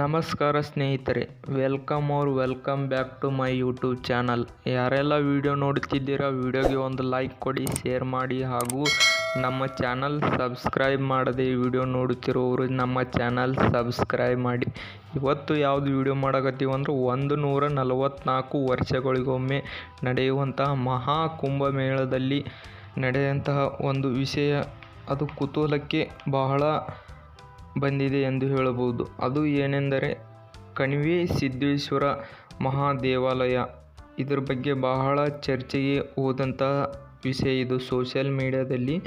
ನಮಸ್ಕಾರ ಸ್ನೇಹಿತರೆ welcome or welcome back to my YouTube channel ಯಾರೆಲ್ಲ ವಿಡಿಯೋ ನೋಡುತ್ತಿದ್ದೀರಾ ವಿಡಿಯೋಗೆ ಒಂದು ಲೈಕ್ ಕೊಡಿ ಶೇರ್ ಮಾಡಿ ಹಾಗೂ ನಮ್ಮ ಚಾನಲ್ ಸಬ್ಸ್ಕ್ರೈಬ್ ಮಾಡದೆ ವಿಡಿಯೋ ನೋಡುತ್ತಿರುವವರು ನಮ್ಮ ಚಾನಲ್ ಸಬ್ಸ್ಕ್ರೈಬ್ ಮಾಡಿ. ಇವತ್ತು ಯಾವುದು ವಿಡಿಯೋ ಮಾಡಕತ್ತೀವಿ ಅಂದ್ರೆ ಒಂದು ನೂರ ನಲವತ್ತ್ನಾಲ್ಕು ವರ್ಷಗಳಿಗೊಮ್ಮೆ ನಡೆಯುವಂತಹ ಮಹಾ ಕುಂಭಮೇಳದಲ್ಲಿ ನಡೆಯುವಂತಹ ಒಂದು ವಿಷಯ. ಅದು ಕುತೂಹಲಕ್ಕೆ ಬಹಳ ಬಂದಿದೆ ಎಂದು ಹೇಳಬಹುದು. ಅದು ಏನೆಂದರೆ, ಕಣಿವೆ ಸಿದ್ದೇಶ್ವರ ಮಹಾದೇವಾಲಯ. ಇದರ ಬಗ್ಗೆ ಬಹಳ ಚರ್ಚೆಗೆ ಹೋದಂತಹ ವಿಷಯ ಇದು. ಸೋಷಿಯಲ್ ಮೀಡಿಯಾದಲ್ಲಿ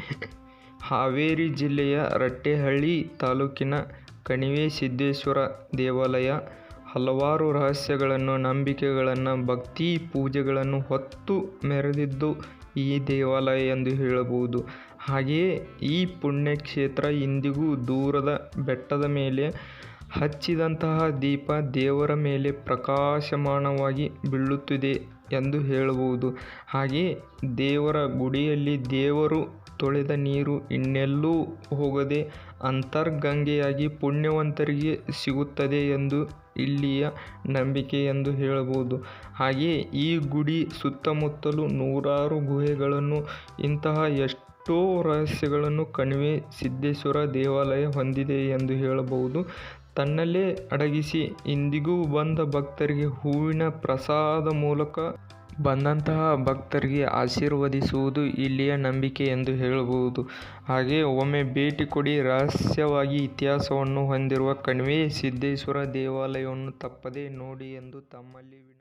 ಹಾವೇರಿ ಜಿಲ್ಲೆಯ ರಟ್ಟೆಹಳ್ಳಿ ತಾಲೂಕಿನ ಕಣಿವೆ ಸಿದ್ದೇಶ್ವರ ದೇವಾಲಯ ಹಲವಾರು ರಹಸ್ಯಗಳನ್ನು, ನಂಬಿಕೆಗಳನ್ನು, ಭಕ್ತಿ ಪೂಜೆಗಳನ್ನು ಹೊತ್ತು ಮೆರೆದಿದ್ದು ಈ ದೇವಾಲಯ ಎಂದು ಹೇಳಬಹುದು. ಹಾಗೆಯೇ ಈ ಪುಣ್ಯಕ್ಷೇತ್ರ ಇಂದಿಗೂ ದೂರದ ಬೆಟ್ಟದ ಮೇಲೆ ಹಚ್ಚಿದಂತಹ ದೀಪ ದೇವರ ಮೇಲೆ ಪ್ರಕಾಶಮಾನವಾಗಿ ಬೀಳುತ್ತಿದೆ ಎಂದು ಹೇಳಬಹುದು. ಹಾಗೆಯೇ ದೇವರ ಗುಡಿಯಲ್ಲಿ ದೇವರು ತೊಳೆದ ನೀರು ಇನ್ನೆಲ್ಲೂ ಹೋಗದೆ ಅಂತರ್ಗಂಗೆಯಾಗಿ ಪುಣ್ಯವಂತರಿಗೆ ಸಿಗುತ್ತದೆ ಎಂದು ಇಲ್ಲಿಯ ನಂಬಿಕೆ ಎಂದು ಹೇಳಬಹುದು. ಹಾಗೆಯೇ ಈ ಗುಡಿ ಸುತ್ತಮುತ್ತಲು ನೂರಾರು ಗುಹೆಗಳನ್ನು, ಇಂತಹ ಎಷ್ಟೋ ರಹಸ್ಯಗಳನ್ನು ಕಣಿವೆ ಸಿದ್ದೇಶ್ವರ ದೇವಾಲಯ ಹೊಂದಿದೆ ಎಂದು ಹೇಳಬಹುದು. ತನ್ನಲ್ಲೇ ಅಡಗಿಸಿ ಇಂದಿಗೂ ಬಂದ ಭಕ್ತರಿಗೆ ಹೂವಿನ ಪ್ರಸಾದ ಮೂಲಕ ಬಂದಂತಹ ಭಕ್ತರಿಗೆ ಆಶೀರ್ವದಿಸುವುದು ಇಲ್ಲಿಯ ನಂಬಿಕೆ ಎಂದು ಹೇಳಬಹುದು. ಹಾಗೆ ಒಮ್ಮೆ ಭೇಟಿ ಕೊಡಿ, ರಹಸ್ಯವಾಗಿ ಇತಿಹಾಸವನ್ನು ಹೊಂದಿರುವ ಕಣಿವೆ ಸಿದ್ದೇಶ್ವರ ದೇವಾಲಯವನ್ನು ತಪ್ಪದೇ ನೋಡಿ ಎಂದು ತಮ್ಮಲ್ಲಿ